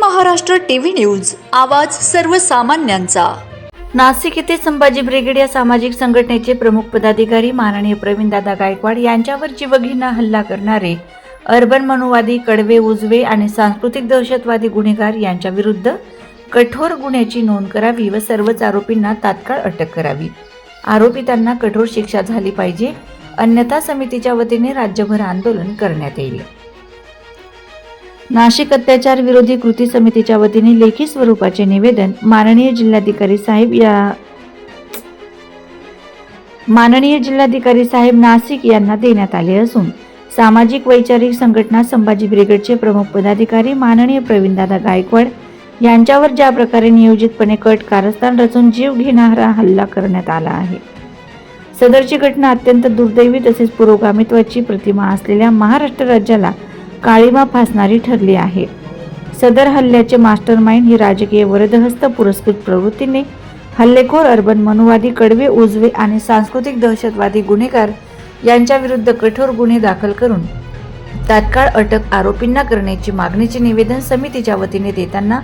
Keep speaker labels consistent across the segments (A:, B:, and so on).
A: Maharashtra TV news आवाज सर्वसामान्यांचा.
B: नाशिक येथे संभाजी ब्रिगेड या सामाजिक संघटनेचे प्रमुख पदाधिकारी माननीय प्रवीणदादा गायकवाड यांच्यावर जीवघेणा हल्ला करणारे अर्बन मनुवादी कडवे उजवे आणि सांस्कृतिक दहशतवादी गुन्हेगार यांच्याविरुद्ध कठोर गुन्ह्याची नोंद करावी व सर्वच आरोपींना तात्काळ अटक करावी. आरोपितांना कठोर शिक्षा झाली पाहिजे. अन्यथा समितीच्या वतीने राज्यभर आंदोलन करण्यात येईल. नाशिक अत्याचार विरोधी कृती समितीच्या वतीने लेखी स्वरूपाचे निवेदन माननीय जिल्हाधिकारी साहेब या माननीय जिल्हाधिकारी साहेब नाशिक यांना देण्यात आले असून सामाजिक वैचारिक संघटना संभाजी ब्रिगेडचे प्रमुख पदाधिकारी माननीय प्रवीणदादा गायकवाड यांच्यावर ज्या प्रकारे नियोजितपणे कट कारस्थान रचून जीव घेणारा हल्ला करण्यात आला आहे. सदरची घटना अत्यंत दुर्दैवी तसेच पुरोगामित्वाची प्रतिमा असलेल्या महाराष्ट्र राज्याला काळीमा फासणारी ठरली आहे. सदर हल्ल्याचे मास्टरमाइंड ही राजकीय वरदहस्त पुरस्कृत प्रवृत्तीने. हल्लेखोर अर्बन मनुवादी कडवे उजवे आणि सांस्कृतिक दहशतवादी गुन्हेगार यांच्या विरुद्ध कठोर गुन्हे दाखल करून तात्काळ अटक आरोपींना करण्याची मागणीचे निवेदन समितीच्या वतीने देताना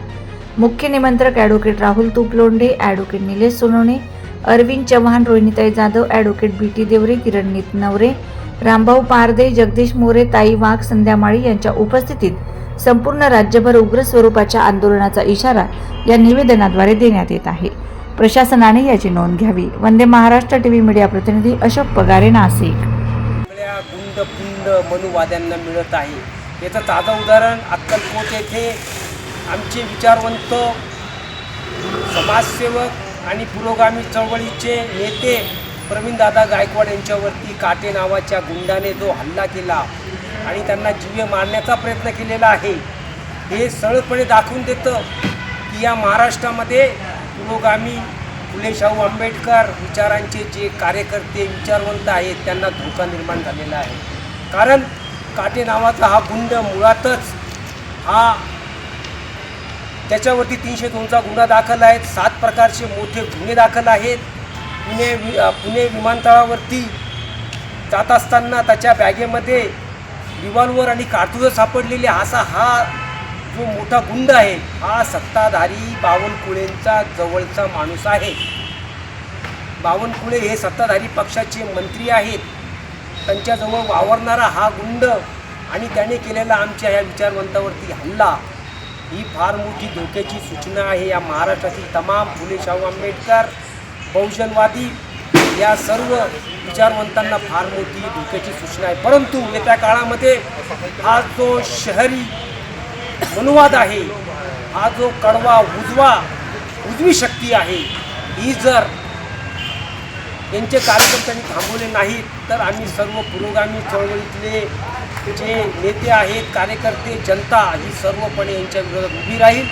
B: मुख्य निमंत्रक ॲडव्होकेट राहुल तुपलोंडे ॲडव्होकेट निलेश सोनवणे अरविंद चव्हाण रोहिणीताई Jadhav advocate B T Devre Kiran Navare Rambhau Parde Jagdish More ताई वाघ संध्यामाळी यांच्या उपस्थितीत संपूर्ण राज्यभर उग्र स्वरूपाच्या आंदोलनाचा इशारा या निवेदनाद्वारे देण्यात येत आहे. प्रशासनाने याची नोंद घ्यावी. वंदे महाराष्ट्र टीव्ही मीडिया प्रतिनिधी अशोक पगारे नाशिक.
C: सगळ्या गुंड पुंड मनुवाद्यांना मिळत आहे. याचं ताजं उदाहरण अक्कलकोट येथे आमचे विचारवंत समाजसेवक आणि पुरोगामी चळवळीचे नेते प्रवीणदादा गायकवाड यांच्यावरती काटे नावाच्या गुंडाने जो हल्ला केला आणि त्यांना जीवे मारण्याचा प्रयत्न केलेला आहे हे सळपणे दाखवून देतं की या महाराष्ट्रामध्ये पुरोगामी फुले शाहू आंबेडकर विचारांचे जे कार्यकर्ते विचारवंत आहेत त्यांना धोका निर्माण झालेला आहे. कारण काटे नावाचा हा गुंड मुळातच हा त्याच्यावरती तीनशे दोनचा गुन्हा दाखल आहेत सात प्रकारचे मोठे गुन्हे दाखल आहेत. पुणे वि पुणे विमानतळावरती जात असताना त्याच्या बॅगेमध्ये रिव्हॉल्वर आणि कारतुजं सापडलेले असा हा जो मोठा गुंड आहे हा सत्ताधारी बावनकुळेंचा जवळचा माणूस आहे. बावनकुळे हे सत्ताधारी पक्षाचे मंत्री आहेत. त्यांच्याजवळ वावरणारा हा गुंड आणि त्याने केलेला आमच्या ह्या विचारवंतावरती हल्ला ही फार मोठी धोक्याची सूचना आहे. या महाराष्ट्रातील तमाम फुले शाहू आंबेडकर बहुजनवादी या सर्व विचारवंतांना फार मोठी धोक्याची सूचना आहे. परंतु येत्या काळामध्ये हा जो शहरी अनुवाद आहे हा जो कडवा उजवा उजवी शक्ती आहे ही जर यांचे कार्यकर्त्यांनी थांबवले नाहीत तर आम्ही सर्व पुरोगामी चळवळीतले जे नेते आहेत कार्यकर्ते जनता ही सर्वपणे यांच्या विरोधात उभी राहील.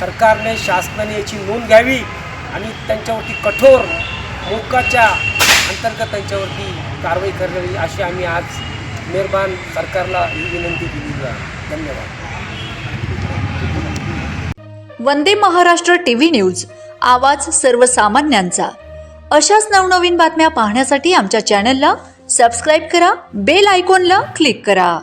C: सरकारने शासनाने याची नोंद घ्यावी. आणि त्यांच्यावरती कठोर मोक्काच्या अंतर्गत त्यांच्यावरती कारवाई करावी अशी आम्ही आज मेहरबान सरकारला ही विनंती केलेली आहे. धन्यवाद.
A: वंदे महाराष्ट्र टीव्ही न्यूज आवाज सर्वसामान्यांचा. अशाच नवनवीन बातम्या पाहण्यासाठी आमच्या चॅनलला सबस्क्राईब करा बेल आयकॉनला क्लिक करा.